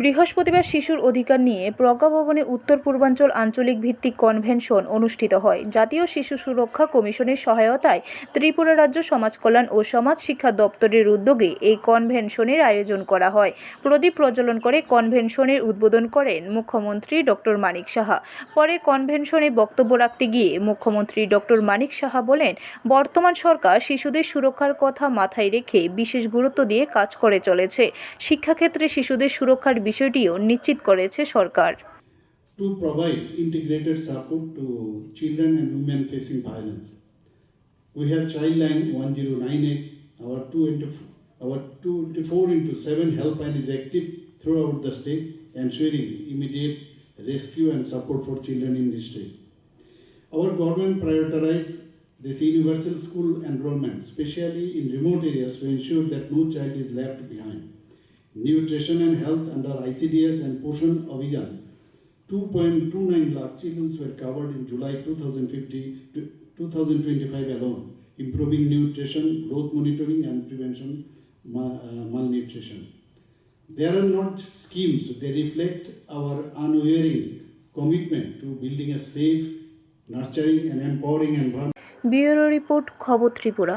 বৃহস্পতিবার শিশুর অধিকার নিয়ে প্রজ্ঞা ভবনে উত্তর পূর্বাঞ্চল আঞ্চলিক ভিত্তিক কনভেনশন অনুষ্ঠিত হয়। জাতীয় শিশু সুরক্ষা কমিশনের সহায়তায় ত্রিপুরা রাজ্য সমাজ কল্যাণ ও সমাজ শিক্ষা দপ্তরের উদ্যোগে এই কনভেনশনের আয়োজন করা হয়। প্রদীপ প্রজ্বলন করে কনভেনশনের উদ্বোধন করেন মুখ্যমন্ত্রী ডক্টর মানিক সাহা। পরে কনভেনশনে বক্তব্য রাখতে গিয়ে মুখ্যমন্ত্রী ডক্টর মানিক সাহা বলেন, বর্তমান সরকার শিশুদের সুরক্ষার কথা মাথায় রেখে বিশেষ গুরুত্ব দিয়ে কাজ করে চলেছে। শিক্ষাক্ষেত্রে শিশুদের সুরক্ষার বিষয়টিও নিশ্চিত করেছে সরকার to provide integrated support to children and women facing violence. We have Childline 1098, our 2 into our 24 into 7 helpline is active throughout the state, ensuring immediate rescue and support for children in distress. Our government prioritizes this universal school enrollment, especially in remote areas, to ensure that no child is left behind. Nutrition and health under ICDS and Poshan Abhijan 2.29 lakh children were covered in July 2050 to 2025 alone, improving nutrition, growth monitoring, and prevention ma- uh, malnutrition. They are not schemes, they reflect our unwavering commitment to building a safe, nurturing, and empowering environment. Bureau report খবর ত্রিপুরা